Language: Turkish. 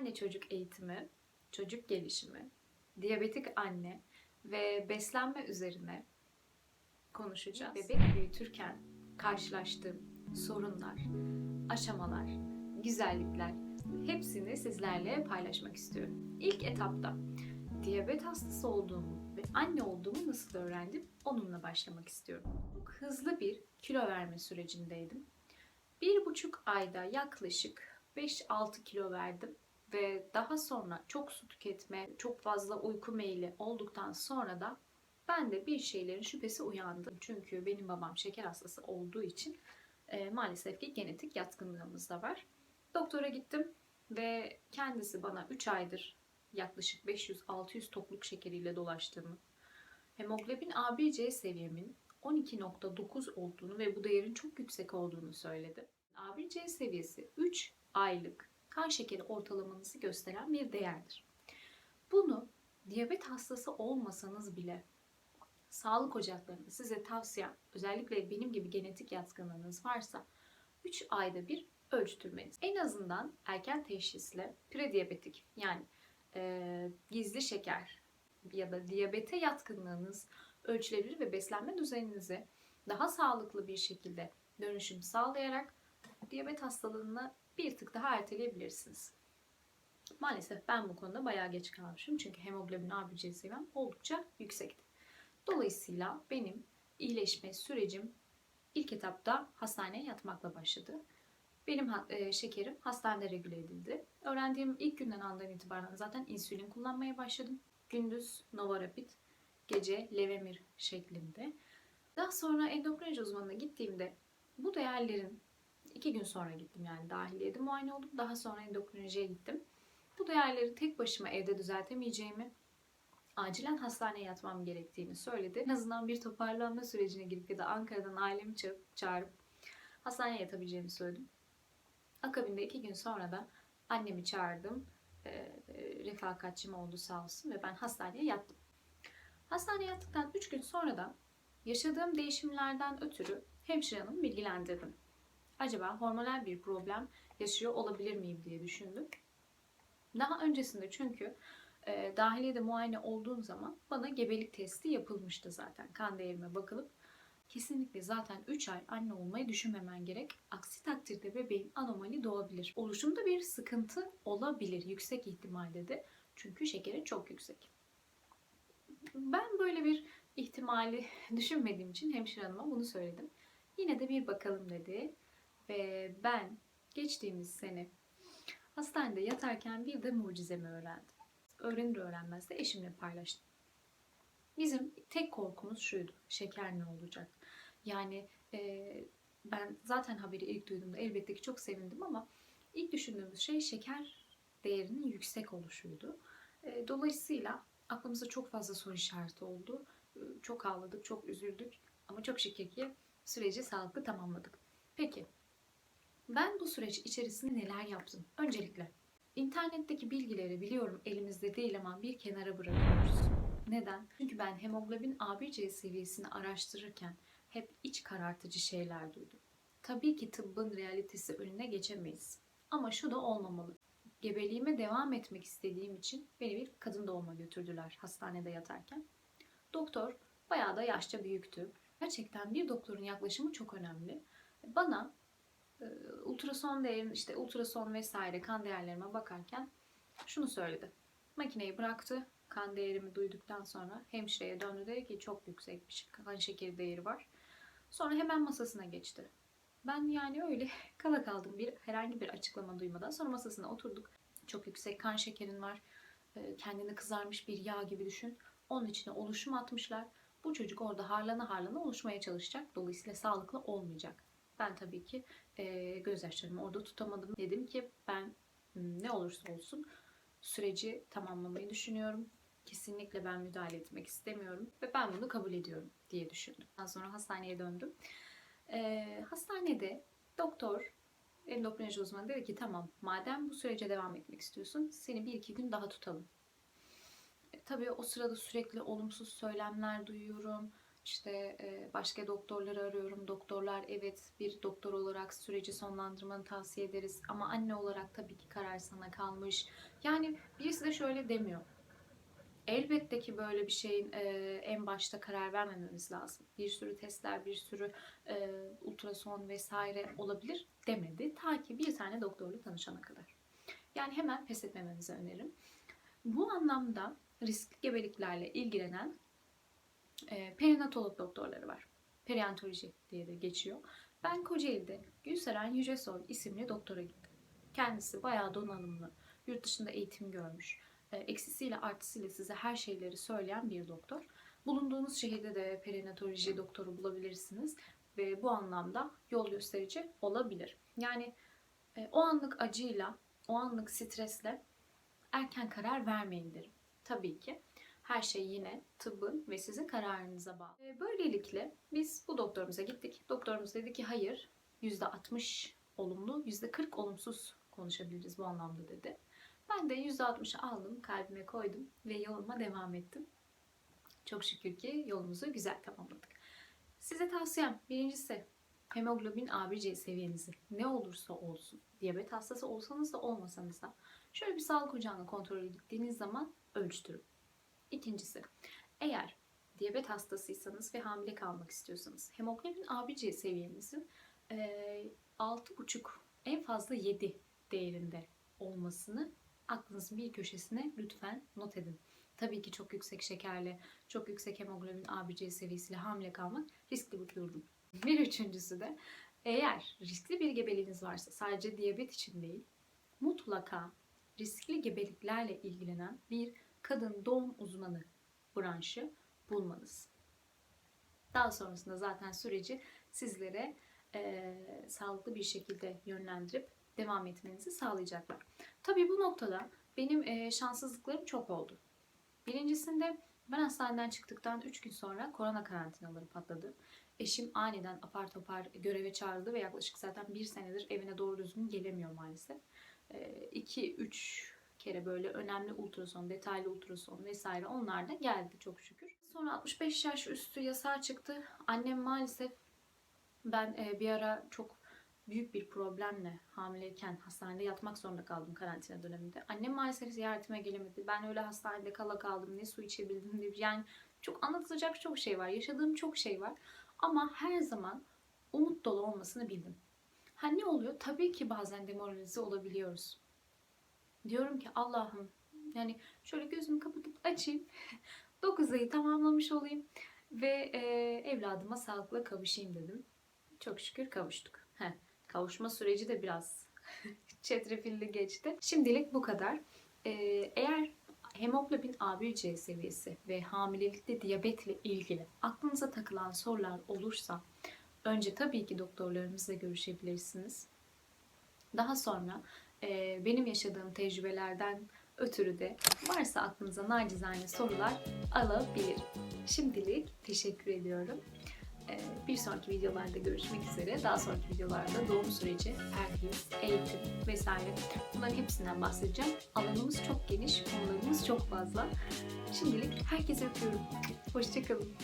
anne çocuk eğitimi, çocuk gelişimi, diyabetik anne ve beslenme üzerine konuşacağız. Bebek büyütürken karşılaştığım sorunlar, aşamalar, güzellikler hepsini sizlerle paylaşmak istiyorum. İlk etapta diyabet hastası olduğumu ve anne olduğumu nasıl öğrendim onunla başlamak istiyorum. Çok hızlı bir kilo verme sürecindeydim. Bir buçuk ayda yaklaşık 5-6 kilo verdim ve daha sonra çok su tüketme, çok fazla uyku meyli olduktan sonra da ben de bir şeylerin şüphesi uyandı. Çünkü benim babam şeker hastası olduğu için e, maalesef ki genetik yatkınlığımız da var. Doktora gittim ve kendisi bana 3 aydır yaklaşık 500-600 tokluk şekeriyle dolaştığımı, hemoglobin ABC seviyemin 12.9 olduğunu ve bu değerin çok yüksek olduğunu söyledi. ABC seviyesi 3 aylık kan şekeri ortalamanızı gösteren bir değerdir. Bunu diyabet hastası olmasanız bile sağlık ocaklarında size tavsiyem özellikle benim gibi genetik yatkınlığınız varsa 3 ayda bir ölçtürmeniz. En azından erken teşhisle prediyabetik yani e, gizli şeker ya da diyabete yatkınlığınız ölçülebilir ve beslenme düzeninize daha sağlıklı bir şekilde dönüşüm sağlayarak diyabet hastalığını bir tık daha erteleyebilirsiniz. Maalesef ben bu konuda bayağı geç kalmışım çünkü hemoglobin ABC seviyem oldukça yüksekti. Dolayısıyla benim iyileşme sürecim ilk etapta hastaneye yatmakla başladı. Benim e, şekerim hastanede regüle edildi. Öğrendiğim ilk günden andan itibaren zaten insülin kullanmaya başladım. Gündüz Novarapid, gece Levemir şeklinde. Daha sonra endokrinoloji uzmanına gittiğimde bu değerlerin iki gün sonra gittim yani dahiliyede muayene oldum. Daha sonra endokrinolojiye gittim. Bu değerleri tek başıma evde düzeltemeyeceğimi, acilen hastaneye yatmam gerektiğini söyledi. En azından bir toparlanma sürecine girip ya da Ankara'dan ailemi ça- çağırıp hastaneye yatabileceğimi söyledim. Akabinde iki gün sonra da annemi çağırdım. E, refakatçim oldu sağ olsun ve ben hastaneye yattım. Hastaneye yattıktan üç gün sonra da yaşadığım değişimlerden ötürü hemşire hanımı bilgilendirdim. Acaba hormonal bir problem yaşıyor olabilir miyim diye düşündüm. Daha öncesinde çünkü e, dahiliyede muayene olduğum zaman bana gebelik testi yapılmıştı zaten. Kan değerime bakılıp kesinlikle zaten 3 ay anne olmayı düşünmemen gerek. Aksi takdirde bebeğin anomali doğabilir. Oluşumda bir sıkıntı olabilir yüksek ihtimalle de. Çünkü şekeri çok yüksek. Ben böyle bir ihtimali düşünmediğim için hemşire hanıma bunu söyledim. Yine de bir bakalım dedi. Ve ben geçtiğimiz sene hastanede yatarken bir de mucizemi öğrendim. Öğrenir öğrenmez de eşimle paylaştım. Bizim tek korkumuz şuydu. Şeker ne olacak? Yani e, ben zaten haberi ilk duyduğumda elbette ki çok sevindim ama ilk düşündüğümüz şey şeker değerinin yüksek oluşuydu. E, dolayısıyla aklımızda çok fazla soru işareti oldu. E, çok ağladık, çok üzüldük ama çok şükür ki süreci sağlıklı tamamladık. Peki ben bu süreç içerisinde neler yaptım? Öncelikle internetteki bilgileri biliyorum elimizde değil ama bir kenara bırakıyoruz. Neden? Çünkü ben hemoglobin ABC seviyesini araştırırken hep iç karartıcı şeyler duydum. Tabii ki tıbbın realitesi önüne geçemeyiz. Ama şu da olmamalı. Gebeliğime devam etmek istediğim için beni bir kadın doğuma götürdüler hastanede yatarken. Doktor bayağı da yaşça büyüktü. Gerçekten bir doktorun yaklaşımı çok önemli. Bana ultrason değerim işte ultrason vesaire kan değerlerime bakarken şunu söyledi. Makineyi bıraktı. Kan değerimi duyduktan sonra hemşireye döndü dedi ki çok yüksek bir kan şekeri değeri var. Sonra hemen masasına geçti. Ben yani öyle kala kaldım bir herhangi bir açıklama duymadan. Sonra masasına oturduk. Çok yüksek kan şekerin var. E, Kendini kızarmış bir yağ gibi düşün. Onun içine oluşum atmışlar. Bu çocuk orada harlana harlana oluşmaya çalışacak. Dolayısıyla sağlıklı olmayacak. Ben tabii ki e, gözyaşlarımı orada tutamadım. Dedim ki ben ne olursa olsun süreci tamamlamayı düşünüyorum. Kesinlikle ben müdahale etmek istemiyorum ve ben bunu kabul ediyorum diye düşündüm. Daha sonra hastaneye döndüm. E, hastanede doktor endokrinoloji uzmanı dedi ki tamam madem bu sürece devam etmek istiyorsun seni bir iki gün daha tutalım. E, tabii o sırada sürekli olumsuz söylemler duyuyorum. İşte başka doktorları arıyorum. Doktorlar evet bir doktor olarak süreci sonlandırmanı tavsiye ederiz. Ama anne olarak tabii ki karar sana kalmış. Yani birisi de şöyle demiyor. Elbette ki böyle bir şeyin en başta karar vermememiz lazım. Bir sürü testler, bir sürü ultrason vesaire olabilir demedi. Ta ki bir tane doktorla tanışana kadar. Yani hemen pes etmememizi öneririm. Bu anlamda riskli gebeliklerle ilgilenen e, perinatolog doktorları var. Periantoloji diye de geçiyor. Ben Kocaeli'de Gülseren Yücesoy isimli doktora gittim. Kendisi bayağı donanımlı, yurt dışında eğitim görmüş, e, eksisiyle artısıyla size her şeyleri söyleyen bir doktor. Bulunduğunuz şehirde de perinatoloji doktoru bulabilirsiniz ve bu anlamda yol gösterici olabilir. Yani e, o anlık acıyla, o anlık stresle erken karar vermeyin derim. Tabii ki her şey yine tıbbın ve sizin kararınıza bağlı. E, Böylelikle biz bu doktorumuza gittik. Doktorumuz dedi ki hayır %60 olumlu, %40 olumsuz konuşabiliriz bu anlamda dedi. Ben de %60'ı aldım, kalbime koydum ve yoluma devam ettim. Çok şükür ki yolumuzu güzel tamamladık. Size tavsiyem birincisi hemoglobin A1C seviyenizi ne olursa olsun, diyabet hastası olsanız da olmasanız da şöyle bir sağlık ocağına kontrole gittiğiniz zaman ölçtürün. İkincisi, eğer diyabet hastasıysanız ve hamile kalmak istiyorsanız hemoglobin A1C seviyenizin eee, 6,5 en fazla 7 değerinde olmasını aklınızın bir köşesine lütfen not edin. Tabii ki çok yüksek şekerle, çok yüksek hemoglobin A1C seviyesiyle hamile kalmak riskli bir durum. Bir üçüncüsü de eğer riskli bir gebeliğiniz varsa sadece diyabet için değil, mutlaka riskli gebeliklerle ilgilenen bir kadın doğum uzmanı branşı bulmanız. Daha sonrasında zaten süreci sizlere eee, sağlıklı bir şekilde yönlendirip devam etmenizi sağlayacaklar. Tabii bu noktada benim eee, şanssızlıklarım çok oldu. Birincisinde ben hastaneden çıktıktan 3 gün sonra korona karantinaları patladı. Eşim aniden apar topar göreve çağrıldı ve yaklaşık zaten bir senedir evine doğru düzgün gelemiyor maalesef. 2-3 kere böyle önemli ultrason, detaylı ultrason vesaire onlar da geldi çok şükür. Sonra 65 yaş üstü yasağı çıktı. Annem maalesef ben e, bir ara çok büyük bir problemle hamileyken hastanede yatmak zorunda kaldım karantina döneminde. Annem maalesef ziyaretime gelemedi. Ben öyle hastanede kala kaldım. Ne su içebildim ne yani çok anlatılacak çok şey var. Yaşadığım çok şey var. Ama her zaman umut dolu olmasını bildim. Ha ne oluyor? Tabii ki bazen demoralize olabiliyoruz. Diyorum ki Allah'ım yani şöyle gözümü kapatıp açayım. 9 ayı tamamlamış olayım ve e, evladıma sağlıkla kavuşayım dedim. Çok şükür kavuştuk. Heh, kavuşma süreci de biraz çetrefilli geçti. Şimdilik bu kadar. E, eğer hemoglobin A1C seviyesi ve hamilelikte diyabetle ilgili aklınıza takılan sorular olursa önce tabii ki doktorlarımızla görüşebilirsiniz. Daha sonra e, benim yaşadığım tecrübelerden ötürü de varsa aklınıza nacizane sorular alabilirim. Şimdilik teşekkür ediyorum. E, bir sonraki videolarda görüşmek üzere. Daha sonraki videolarda doğum süreci, perhiz, eğitim vesaire bunların hepsinden bahsedeceğim. Alanımız çok geniş, konularımız çok fazla. Şimdilik herkese öpüyorum. Hoşçakalın.